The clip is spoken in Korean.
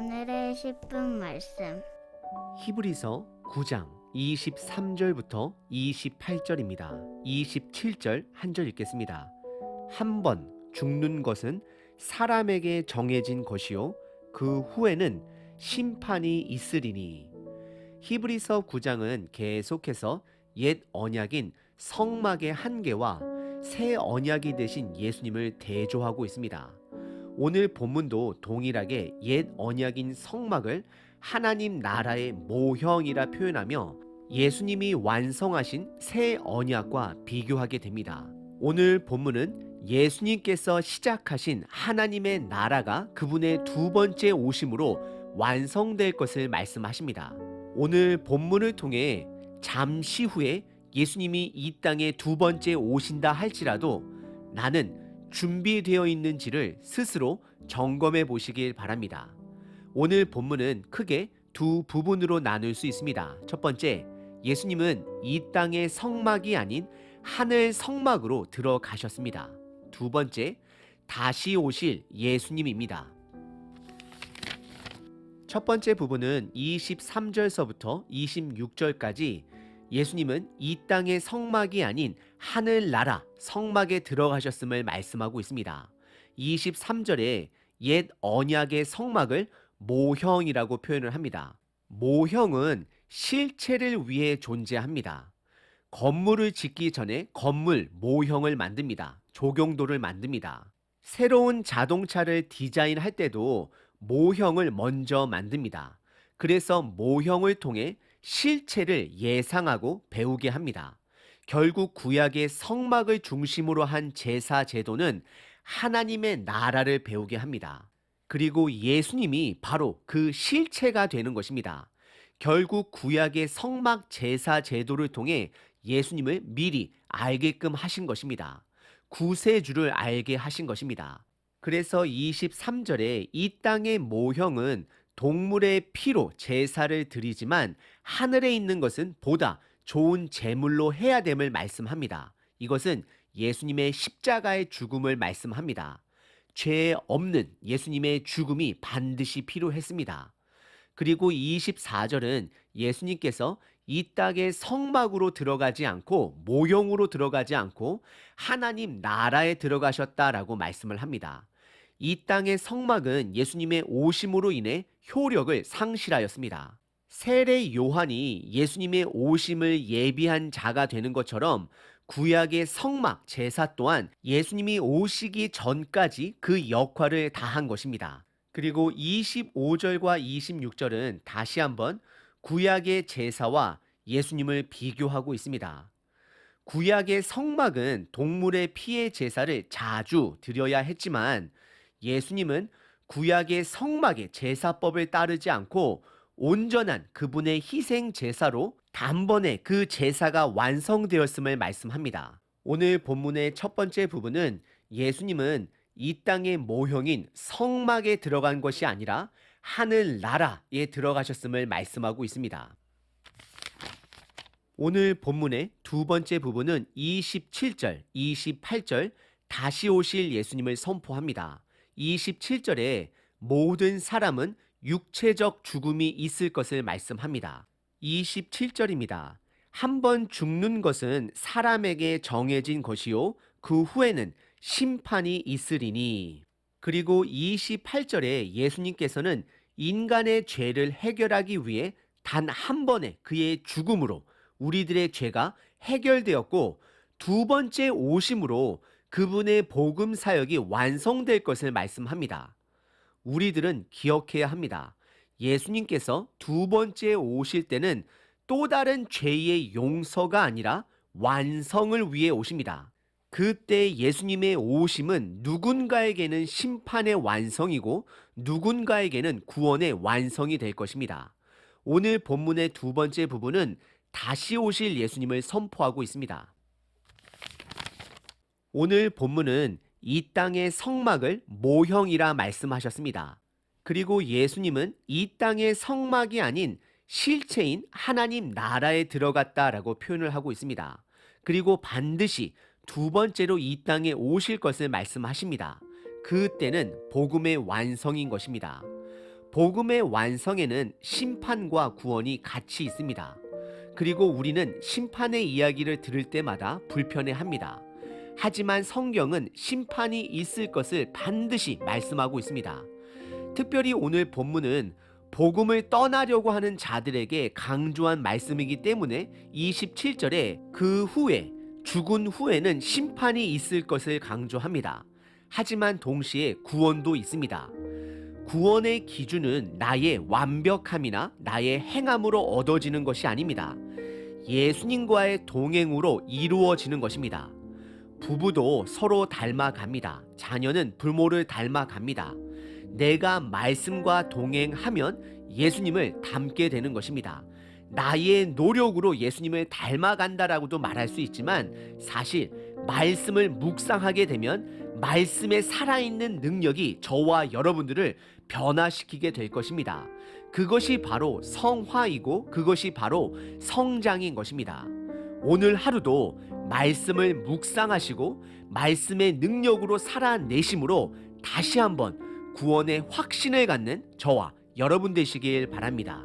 오늘의 10분 말씀. 히브리서 9장 23절부터 28절입니다. 27절 한 절 읽겠습니다. 한 번 죽는 것은 사람에게 정해진 것이요 그 후에는 심판이 있으리니 히브리서 9장은 계속해서 옛 언약인 성막의 한계와 새 언약이 되신 예수님을 대조하고 있습니다. 오늘 본문도 동일하게 옛 언약인 성막을 하나님 나라의 모형이라 표현하며 예수님이 완성하신 새 언약과 비교하게 됩니다. 오늘 본문은 예수님께서 시작하신 하나님의 나라가 그분의 두 번째 오심으로 완성될 것을 말씀하십니다. 오늘 본문을 통해 잠시 후에 예수님이 이 땅에 두 번째 오신다 할지라도 나는 준비되어 있는지를 스스로 점검해 보시길 바랍니다. 오늘 본문은 크게 두 부분으로 나눌 수 있습니다. 첫 번째, 예수님은 이 땅의 성막이 아닌 하늘 성막으로 들어가셨습니다. 두 번째, 다시 오실 예수님입니다. 첫 번째 부분은 23절서부터 26절까지 예수님은 이 땅의 성막이 아닌 하늘나라 성막에 들어가셨음을 말씀하고 있습니다. 23절에 옛 언약의 성막을 모형이라고 표현을 합니다. 모형은 실체를 위해 존재합니다. 건물을 짓기 전에 건물 모형을 만듭니다. 조경도를 만듭니다. 새로운 자동차를 디자인할 때도 모형을 먼저 만듭니다. 그래서 모형을 통해 실체를 예상하고 배우게 합니다. 결국 구약의 성막을 중심으로 한 제사 제도는 하나님의 나라를 배우게 합니다. 그리고 예수님이 바로 그 실체가 되는 것입니다. 결국 구약의 성막 제사 제도를 통해 예수님을 미리 알게끔 하신 것입니다. 구세주를 알게 하신 것입니다. 그래서 23절에 이 땅의 모형은 동물의 피로 제사를 드리지만 하늘에 있는 것은 보다 좋은 제물로 해야 됨을 말씀합니다. 이것은 예수님의 십자가의 죽음을 말씀합니다. 죄 없는 예수님의 죽음이 반드시 필요했습니다. 그리고 24절은 예수님께서 이 땅의 성막으로 들어가지 않고 모형으로 들어가지 않고 하나님 나라에 들어가셨다라고 말씀을 합니다. 이 땅의 성막은 예수님의 오심으로 인해 효력을 상실하였습니다. 세례 요한이 예수님의 오심을 예비한 자가 되는 것처럼 구약의 성막 제사 또한 예수님이 오시기 전까지 그 역할을 다한 것입니다. 그리고 25절과 26절은 다시 한번 구약의 제사와 예수님을 비교하고 있습니다. 구약의 성막은 동물의 피의 제사를 자주 드려야 했지만 예수님은 구약의 성막의 제사법을 따르지 않고 온전한 그분의 희생 제사로 단번에 그 제사가 완성되었음을 말씀합니다. 오늘 본문의 첫 번째 부분은 예수님은 이 땅의 모형인 성막에 들어간 것이 아니라 하늘 나라에 들어가셨음을 말씀하고 있습니다. 오늘 본문의 두 번째 부분은 27절, 28절 다시 오실 예수님을 선포합니다. 27절에 모든 사람은 육체적 죽음이 있을 것을 말씀합니다. 27절입니다. 한 번 죽는 것은 사람에게 정해진 것이요. 그 후에는 심판이 있으리니. 그리고 28절에 예수님께서는 인간의 죄를 해결하기 위해 단 한 번의 그의 죽음으로 우리들의 죄가 해결되었고 두 번째 오심으로 그분의 복음 사역이 완성될 것을 말씀합니다. 우리들은 기억해야 합니다. 예수님께서 두 번째 오실 때는 또 다른 죄의 용서가 아니라 완성을 위해 오십니다. 그때 예수님의 오심은 누군가에게는 심판의 완성이고 누군가에게는 구원의 완성이 될 것입니다. 오늘 본문의 두 번째 부분은 다시 오실 예수님을 선포하고 있습니다. 오늘 본문은 이 땅의 성막을 모형이라 말씀하셨습니다. 그리고 예수님은 이 땅의 성막이 아닌 실체인 하나님 나라에 들어갔다라고 표현을 하고 있습니다. 그리고 반드시 두 번째로 이 땅에 오실 것을 말씀하십니다. 그때는 복음의 완성인 것입니다. 복음의 완성에는 심판과 구원이 같이 있습니다. 그리고 우리는 심판의 이야기를 들을 때마다 불편해 합니다. 하지만 성경은 심판이 있을 것을 반드시 말씀하고 있습니다. 특별히 오늘 본문은 복음을 떠나려고 하는 자들에게 강조한 말씀이기 때문에 27절에 그 후에 죽은 후에는 심판이 있을 것을 강조합니다. 하지만 동시에 구원도 있습니다. 구원의 기준은 나의 완벽함이나 나의 행함으로 얻어지는 것이 아닙니다. 예수님과의 동행으로 이루어지는 것입니다. 부부도 서로 닮아갑니다. 자녀는 부모를 닮아갑니다. 내가 말씀과 동행하면 예수님을 닮게 되는 것입니다. 나의 노력으로 예수님을 닮아간다라고도 말할 수 있지만 사실 말씀을 묵상하게 되면 말씀에 살아있는 능력이 저와 여러분들을 변화시키게 될 것입니다. 그것이 바로 성화이고 그것이 바로 성장인 것입니다. 오늘 하루도 말씀을 묵상하시고 말씀의 능력으로 살아내심으로 다시 한번 구원의 확신을 갖는 저와 여러분 되시길 바랍니다.